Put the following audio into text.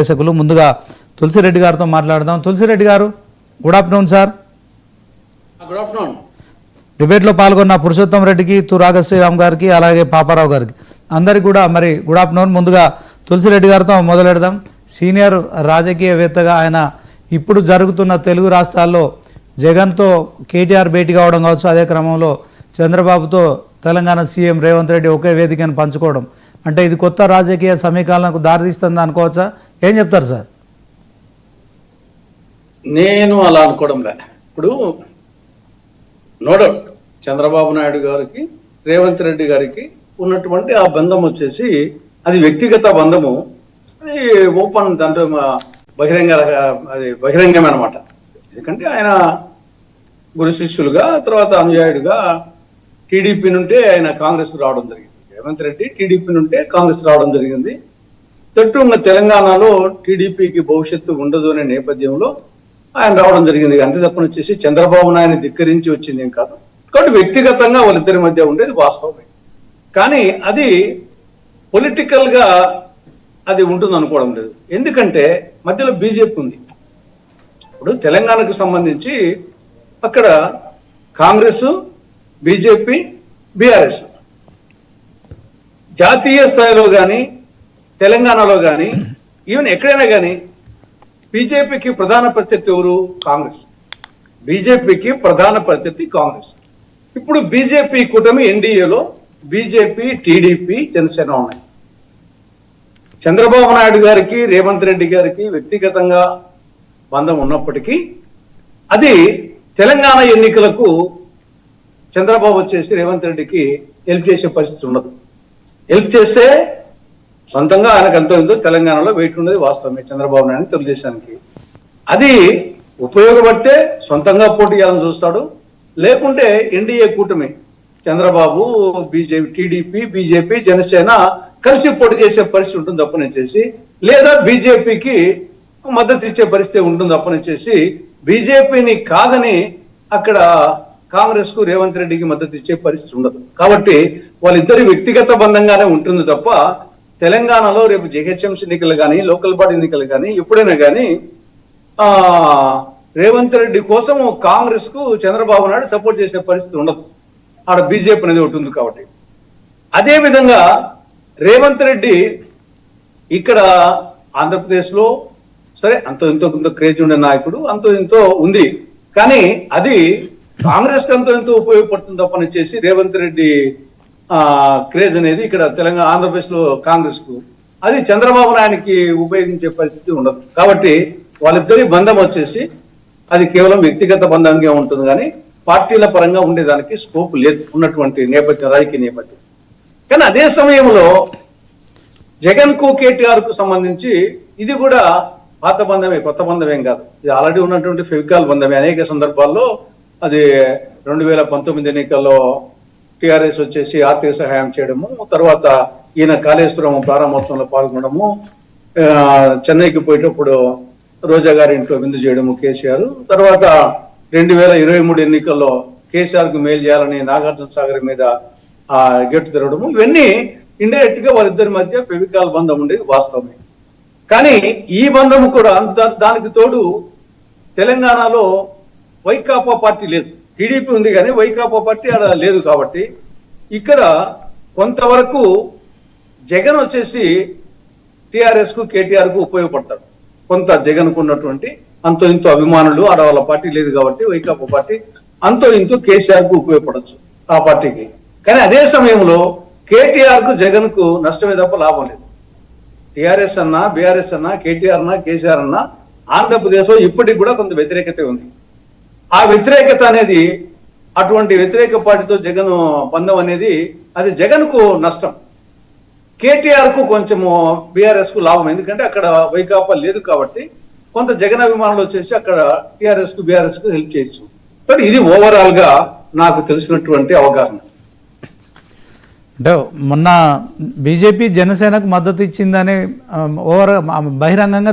ప్రేక్షకులు ముందుగా తులసిరెడ్డి గారితో మాట్లాడదాం. తులసిరెడ్డి గారు good afternoon sir good afternoon డిబేట్లో పాల్గొన్న పురుషోత్తం రెడ్డికి తురాగ శ్రీరామ్ గారికి అలాగే పాపారావు గారికి అందరికి కూడా మరి గుడ్ ఆఫ్టర్నూన్ ముందుగా తులసిరెడ్డి గారితో మొదలెడదాం. సీనియర్ రాజకీయవేత్తగా ఆయన ఇప్పుడు జరుగుతున్న తెలుగు రాష్ట్రాల్లో జగన్తో కేటీఆర్ భేటీ కావడం కావచ్చు అదే క్రమంలో చంద్రబాబుతో తెలంగాణ సీఎం రేవంత్ రెడ్డి ఒకే వేదికను పంచుకోవడం. అంటే ఇది కొత్త రాజకీయ సమీకరణకు దారితీస్తుంది అనుకోవచ్చా? ఏం చెప్తారు సార్? నేను అలా అనుకోవడం లే ఇప్పుడు నో డౌట్ చంద్రబాబు నాయుడు గారికి రేవంత్ రెడ్డి గారికి ఉన్నటువంటి ఆ బంధం వచ్చేసి అది వ్యక్తిగత బంధము. అది ఓపెన్ దాంట్లో బహిరంగ అది బహిరంగమే అనమాట ఎందుకంటే ఆయన గురు శిష్యులుగా తర్వాత అనుయాయుడుగా టీడీపీ నుంటే ఆయన కాంగ్రెస్ రావడం జరిగింది. రేవంత్ రెడ్డి టీడీపీ నుంటే కాంగ్రెస్ రావడం జరిగింది. తట్టు ఇంకా తెలంగాణలో టీడీపీకి భవిష్యత్తు ఉండదు అనే నేపథ్యంలో ఆయన రావడం జరిగింది. అంతే తప్పని వచ్చేసి చంద్రబాబు నాయుడు ధిక్కరించి వచ్చింది ఏం కాదు. కాబట్టి వ్యక్తిగతంగా వాళ్ళిద్దరి మధ్య ఉండేది వాస్తవమే. కానీ అది పొలిటికల్గా అది ఉంటుంది అనుకోవడం లేదు. ఎందుకంటే మధ్యలో బీజేపీ ఉంది. ఇప్పుడు తెలంగాణకు సంబంధించి అక్కడ కాంగ్రెస్ బీజేపీ బీఆర్ఎస్ జాతీయ స్థాయిలో కానీ తెలంగాణలో కానీ ఈవెన్ ఎక్కడైనా కానీ బీజేపీకి ప్రధాన ప్రత్యర్థి ఎవరు? కాంగ్రెస్. బీజేపీకి ప్రధాన ప్రత్యర్థి కాంగ్రెస్. ఇప్పుడు బీజేపీ కూటమి ఎన్డీఏలో బీజేపీ టీడీపీ జనసేన ఉన్నాయి. చంద్రబాబు నాయుడు గారికి రేవంత్ రెడ్డి గారికి వ్యక్తిగతంగా బంధం ఉన్నప్పటికీ అది తెలంగాణ ఎన్నికలకు చంద్రబాబు వచ్చేసి రేవంత్ రెడ్డికి హెల్ప్ చేసే పరిస్థితి ఉండదు. హెల్ప్ చేస్తే సొంతంగా ఆయనకు ఎంతో ఎంతో తెలంగాణలో వెయిట్ ఉండేది వాస్తవమే చంద్రబాబు నాయుడు తెలుగుదేశానికి. అది ఉపయోగపడితే సొంతంగా పోటీ చేయాలని చూస్తాడు. లేకుంటే ఎన్డీఏ కూటమి Chandrababu BJP TDP BJP Janasena కలిసి పోటీ చేసే పరిస్థితి ఉంటుంది తప్పనిచ్చేసి లేదా బీజేపీకి మద్దతు ఇచ్చే పరిస్థితి ఉంటుంది తప్పనిచ్చేసి బీజేపీని కాదని అక్కడ కాంగ్రెస్కు రేవంత్ రెడ్డికి మద్దతు ఇచ్చే పరిస్థితి ఉండదు. కాబట్టి వాళ్ళిద్దరి వ్యక్తిగత బంధంగానే ఉంటుంది తప్ప తెలంగాణలో రేపు జిహెచ్ఎంసీ ఎన్నికలు కానీ లోకల్ బాడీ ఎన్నికలు కానీ ఎప్పుడైనా కానీ ఆ రేవంత్ రెడ్డి కోసం కాంగ్రెస్కు చంద్రబాబు నాయుడు సపోర్ట్ చేసే పరిస్థితి ఉండదు. ఆడ బీజేపీ అనేది ఒకటి ఉంది కాబట్టి. అదే విధంగా రేవంత్ రెడ్డి ఇక్కడ ఆంధ్రప్రదేశ్లో సరే అంత ఇంతో కొంత క్రేజ్ ఉండే నాయకుడు అంతో ఇంతో ఉంది. కానీ అది కాంగ్రెస్కి అంతో ఎంతో ఉపయోగపడుతుంది తప్పని చేసి రేవంత్ రెడ్డి క్రేజ్ అనేది ఇక్కడ తెలంగాణ ఆంధ్రప్రదేశ్లో కాంగ్రెస్కు అది చంద్రబాబు నాయుడికి ఉపయోగించే పరిస్థితి ఉండదు. కాబట్టి వాళ్ళిద్దరి బంధం వచ్చేసి అది కేవలం వ్యక్తిగత బంధంగా ఉంటుంది కానీ పార్టీల పరంగా ఉండేదానికి స్కోప్ లేదు ఉన్నటువంటి నేపథ్యం రాజకీయ నేపథ్యం. కానీ అదే సమయంలో జగన్కు కేటీఆర్కు సంబంధించి ఇది కూడా పాత బంధమే కొత్త బంధమేం కాదు. ఇది ఆల్రెడీ ఉన్నటువంటి ఫెవికాల్ బంధమే. అనేక సందర్భాల్లో అది రెండు వేల పంతొమ్మిది ఎన్నికల్లో టిఆర్ఎస్ వచ్చేసి ఆర్థిక సహాయం చేయడము తర్వాత ఈయన కాళేశ్వరం ప్రారంభోత్సవంలో పాల్గొనడము చెన్నైకి పోయేటప్పుడు రోజా గారి ఇంట్లో విందు చేయడము కేసీఆర్. తర్వాత రెండు వేల ఇరవై మూడు ఎన్నికల్లో కేసీఆర్కు మేలు చేయాలని నాగార్జున సాగర్ మీద ఆ గెట్టు తిరగడము ఇవన్నీ ఇండైరెక్ట్గా వాళ్ళిద్దరి మధ్య ఫెవికాల్ బంధం ఉండేది వాస్తవమే. కానీ ఈ బంధము కూడా దానికి తోడు తెలంగాణలో వైకాపా పార్టీ లేదు. టీడీపీ ఉంది కానీ వైకాపా పార్టీ ఆడ లేదు కాబట్టి ఇక్కడ కొంతవరకు జగన్ వచ్చేసి టిఆర్ఎస్కు కేటీఆర్కు ఉపయోగపడతాడు. కొంత జగన్కు ఉన్నటువంటి అంతో ఇంతో అభిమానులు ఆడవాళ్ళ పార్టీ లేదు కాబట్టి వైకాపా పార్టీ అంతో ఇంతో కేసీఆర్కు ఉపయోగపడచ్చు ఆ పార్టీకి. కానీ అదే సమయంలో కేటీఆర్కు జగన్కు నష్టమే తప్ప లాభం లేదు. టిఆర్ఎస్ అన్నా బీఆర్ఎస్ అన్నా కేటీఆర్ అన్నా కేసీఆర్ అన్నా ఆంధ్రప్రదేశ్లో ఇప్పటికి కూడా కొంత వ్యతిరేకత ఉంది. ఆ వ్యతిరేకత అనేది అటువంటి వ్యతిరేక పార్టీతో జగన్ బంధం అనేది అది జగన్కు నష్టం. కేటీఆర్కు కొంచెము బీఆర్ఎస్కు లాభం. ఎందుకంటే అక్కడ వైకాపా లేదు కాబట్టి కొంత జగన్ అభిమానులు వచ్చేసి అక్కడ టీఆర్ఎస్కు బీఆర్ఎస్కు హెల్ప్ చేయొచ్చు. బట్ ఇది ఓవరాల్గా నాకు తెలిసినటువంటి అవగాహన. అంటే మొన్న బీజేపీ జనసేనకు మద్దతు ఇచ్చిందని ఓవర్ బహిరంగంగా